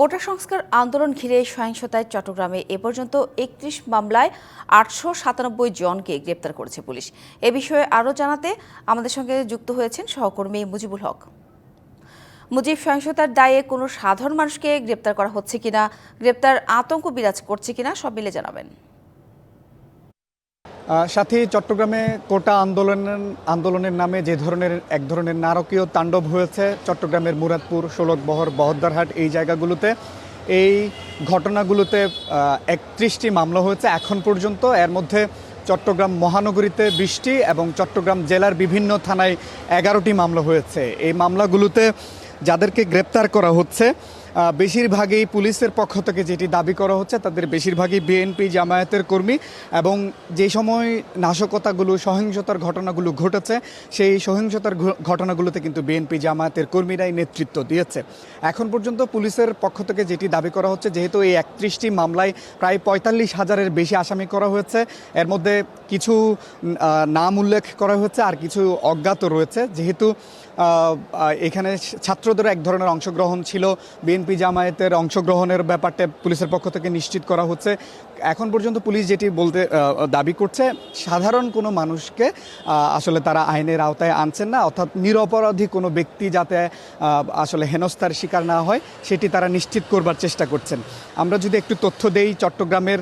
কোটা সংস্কার আন্দোলন ঘিরে সহিংসতায় চট্টগ্রামে এ পর্যন্ত একত্রিশ মামলায় আটশো সাতানব্বই জনকে গ্রেপ্তার করেছে পুলিশ। এ বিষয়ে আরও জানাতে আমাদের সঙ্গে যুক্ত হয়েছেন সহকর্মী মুজিবুল হক। মুজিব, সহিংসতার দায়ে কোনো সাধারণ মানুষকে গ্রেপ্তার করা হচ্ছে কিনা, গ্রেপ্তার আতঙ্ক বিরাজ করছে কিনা, সব মিলে জানাবেন। সাথে, চট্টগ্রামে কোটা আন্দোলনের আন্দোলনের নামে যে ধরনের, এক ধরনের নারকীয় তাণ্ডব হয়েছে, চট্টগ্রামের মুরাদপুর ষোলকবহর বহদ্দারহাট, এই জায়গাগুলোতে। এই ঘটনাগুলোতে একত্রিশটি মামলা হয়েছে এখন পর্যন্ত। এর মধ্যে চট্টগ্রাম মহানগরীতে বৃষ্টি এবং চট্টগ্রাম জেলার বিভিন্ন থানায় এগারোটি মামলা হয়েছে। এই মামলাগুলোতে যাদেরকে গ্রেপ্তার করা হচ্ছে বেশিরভাগই পুলিশের পক্ষ থেকে যেটি দাবি করা হচ্ছে, তাদের বেশিরভাগই বিএনপি জামায়াতের কর্মী এবং যে সময় নাশকতাগুলো, সহিংসতার ঘটনাগুলো ঘটেছে, সেই সহিংসতার ঘটনাগুলোতে কিন্তু বিএনপি জামায়াতের কর্মীরাই নেতৃত্ব দিয়েছে। এখন পর্যন্ত পুলিশের পক্ষ থেকে যেটি দাবি করা হচ্ছে, যেহেতু এই একত্রিশটি মামলায় প্রায় পঁয়তাল্লিশ হাজারের বেশি আসামি করা হয়েছে, এর মধ্যে কিছু নাম উল্লেখ করা হয়েছে আর কিছু অজ্ঞাত রয়েছে। যেহেতু এখানে ছাত্রদের এক ধরনের অংশগ্রহণ ছিল। বিএনপি জামায়াতের অংশগ্রহণের ব্যাপারটা পুলিশের পক্ষ থেকে নিশ্চিত করা হচ্ছে। এখন পর্যন্ত পুলিশ যেটি বলতে দাবি করছে, সাধারণ কোনো মানুষকে আসলে তারা আইনের আওতায় আনছেন না। অর্থাৎ নিরপরাধী কোনো ব্যক্তি যাতে আসলে হেনস্থার শিকার না হয়, সেটি তারা নিশ্চিত করবার চেষ্টা করছেন। আমরা যদি একটু তথ্য দেই, চট্টগ্রামের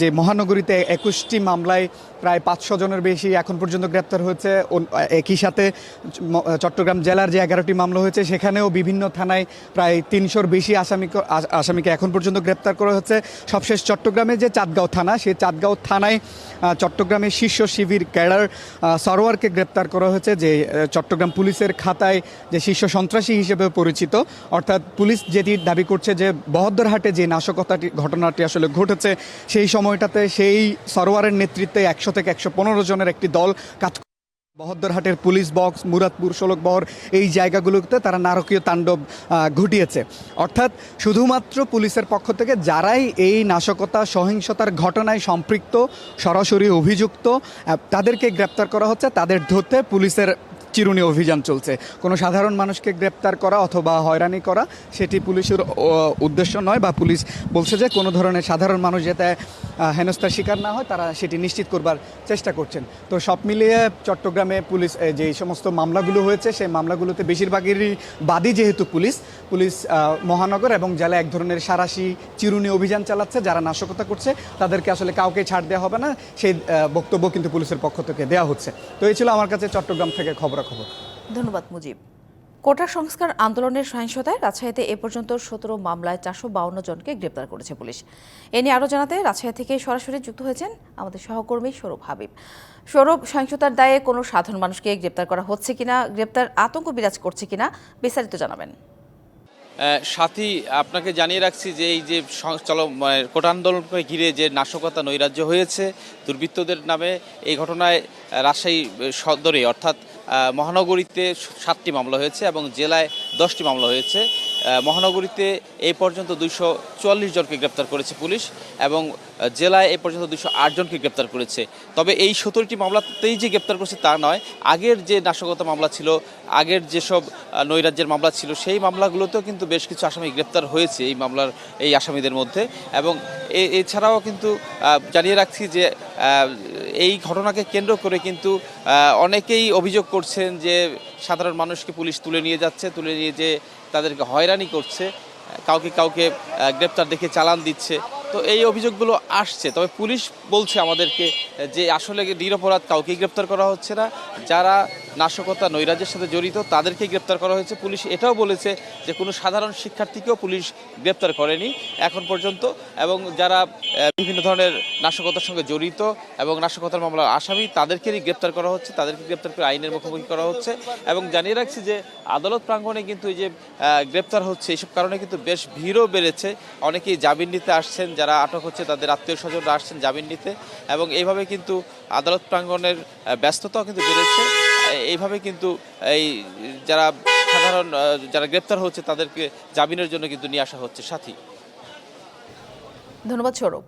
যে মহানগরীতে একুশটি মামলায় প্রায় পাঁচশো জনের বেশি এখন পর্যন্ত গ্রেপ্তার হয়েছে। একই সাথে চট্টগ্রাম জেলার যে এগারোটি মামলা হয়েছে, সেখানেও বিভিন্ন থানায় প্রায় তিনশোর বেশি আসামি আস- আসামিকে এখন পর্যন্ত গ্রেপ্তার করা হচ্ছে। সবশেষ চট্টগ্রামে যে চাঁদগাঁও থানা, সেই চাঁদগাঁও থানায় চট্টগ্রামের শীর্ষ শিবির ক্যাডার সরোয়ারকে গ্রেপ্তার করা হয়েছে, যে চট্টগ্রাম পুলিশের খাতায় যে শীর্ষ সন্ত্রাসী হিসেবে পরিচিত। অর্থাৎ পুলিশ যেটি দাবি করছে যে, বহদ্দরহাটে যে নাশকতাটি, ঘটনাটি আসলে ঘটেছে, সেই সময়টাতে সেই সরোয়ারের নেতৃত্বে একশো থেকে একশো পনেরো জনের একটি দল কাজ বহদ্দরহাটের পুলিশ বক্স, মুরাদপুর শোলকবহর এই জায়গাগুলোতে তারা নারকীয় তাণ্ডব ঘটিয়েছে। অর্থাৎ শুধুমাত্র পুলিশের পক্ষ থেকে যারাই এই নাশকতা, সহিংসতার ঘটনায় সম্পৃক্ত, সরাসরি অভিযুক্ত তাদেরকে গ্রেপ্তার করা হচ্ছে, তাদের ধরতে পুলিশের চিরুনি অভিযান চলছে। কোনো সাধারণ মানুষকে গ্রেপ্তার করা অথবা হয়রানি করা, সেটি পুলিশের উদ্দেশ্য নয় বা পুলিশ বলছে যে কোনো ধরনের সাধারণ মানুষ যাতে হেনস্থার শিকার না হয়, তারা সেটি নিশ্চিত করবার চেষ্টা করছেন। তো সব মিলিয়ে চট্টগ্রামে পুলিশ যে সমস্ত মামলাগুলো হয়েছে, সেই মামলাগুলোতে বেশিরভাগেরই বাদী যেহেতু পুলিশ। পুলিশ মহানগর এবং জেলা এক ধরনের সারাশি চিরুনি অভিযান চালাচ্ছে, যারা নাশকতা করছে, তাদেরকে আসলে কাউকে ছাড় দেওয়া হবে না, সেই বক্তব্য কিন্তু পুলিশের পক্ষ থেকে দেওয়া হচ্ছে। তো এই ছিল আমার কাছে চট্টগ্রাম থেকে খবরাখবর। ধন্যবাদ, মুজিব। কোটা সংস্কার আন্দোলনের সহিংসতায় রাজশাহীতে এ পর্যন্ত সতেরো মামলায় চারশো বাউন্ন জনকে গ্রেপ্তার করেছে পুলিশ। এ নিয়ে আরও জানাতে রাজশাহী থেকে সরাসরি যুক্ত হয়েছেন আমাদের সহকর্মী সৌরভ হাবিব। সৌরভ, সহিংসতার দায়ে কোনো সাধারণ মানুষকে গ্রেপ্তার করা হচ্ছে কিনা, গ্রেপ্তার আতঙ্ক বিরাজ করছে কিনা, বিস্তারিত জানাবেন। সাথী, আপনাকে জানিয়ে রাখছি যে এই যে চলো মানে কোটা আন্দোলনকে ঘিরে যে নাশকতা নৈরাজ্য হয়েছে, দুর্বৃত্তদের নামে এই ঘটনায় রাজশাহী সদরে, অর্থাৎ মহানগরীতে সাতটি মামলা হয়েছে এবং জেলায় দশটি মামলা হয়েছে। মহানগরীতে এই পর্যন্ত দুইশো চুয়াল্লিশ জনকে গ্রেপ্তার করেছে পুলিশ এবং জেলায় এই পর্যন্ত দুইশো আট জনকে গ্রেপ্তার করেছে। তবে এই সতেরোটি মামলাতেই যে গ্রেপ্তার করেছে তা নয়। আগের যে নাশকতা মামলা ছিল, আগের যেসব নৈরাজ্যের মামলা ছিল, সেই মামলাগুলোতেও কিন্তু বেশ কিছু আসামি গ্রেপ্তার হয়েছে এই মামলার, এই আসামিদের মধ্যে। এবং এছাড়াও কিন্তু জানিয়ে রাখছি যে এই ঘটনাকে কেন্দ্র করে কিন্তু অনেকেই অভিযোগ করছেন যে সাধারণ মানুষকে পুলিশ তুলে নিয়ে যাচ্ছে, তুলে নিয়ে যে তাদেরকে হয়রানি করছে, কাউকে কাউকে গ্রেপ্তার দেখে চালান দিচ্ছে। তো এই অভিযোগগুলো আসছে। তবে পুলিশ বলছে আমাদেরকে যে আসলে নিরপরাধ কাউকেই গ্রেপ্তার করা হচ্ছে না। যারা নাশকতা, নৈরাজ্যের সাথে জড়িত, তাদেরকে গ্রেপ্তার করা হয়েছে। পুলিশ এটাও বলেছে যে কোনো সাধারণ শিক্ষার্থীকেও পুলিশ গ্রেপ্তার করেনি এখন পর্যন্ত এবং যারা বিভিন্ন ধরনের নাশকতার সঙ্গে জড়িত এবং নাশকতার মামলার আসামি, তাদেরকেই গ্রেপ্তার করা হচ্ছে, তাদেরকে গ্রেপ্তার করে আইনের মুখোমুখি করা হচ্ছে এবং জানিয়ে রাখছি যে আদালত প্রাঙ্গণে কিন্তু এই যে গ্রেপ্তার হচ্ছে এইসব কারণে কিন্তু বেশ ভিড়ও বেড়েছে। অনেকেই জামিন নিতে আসছেন, যারা আটক হচ্ছে তাদের আত্মীয় স্বজনরা আসছেন জামিন নিতে এবং এইভাবে কিন্তু আদালত প্রাঙ্গণের ব্যস্ততাও কিন্তু বেড়েছে। এইভাবে কিন্তু এই যারা সাধারণ যারা গ্রেপ্তার হচ্ছে তাদেরকে জামিনের জন্য কিন্তু নিয়ে আসা হচ্ছে, সাথী। ধন্যবাদ সৌরভ।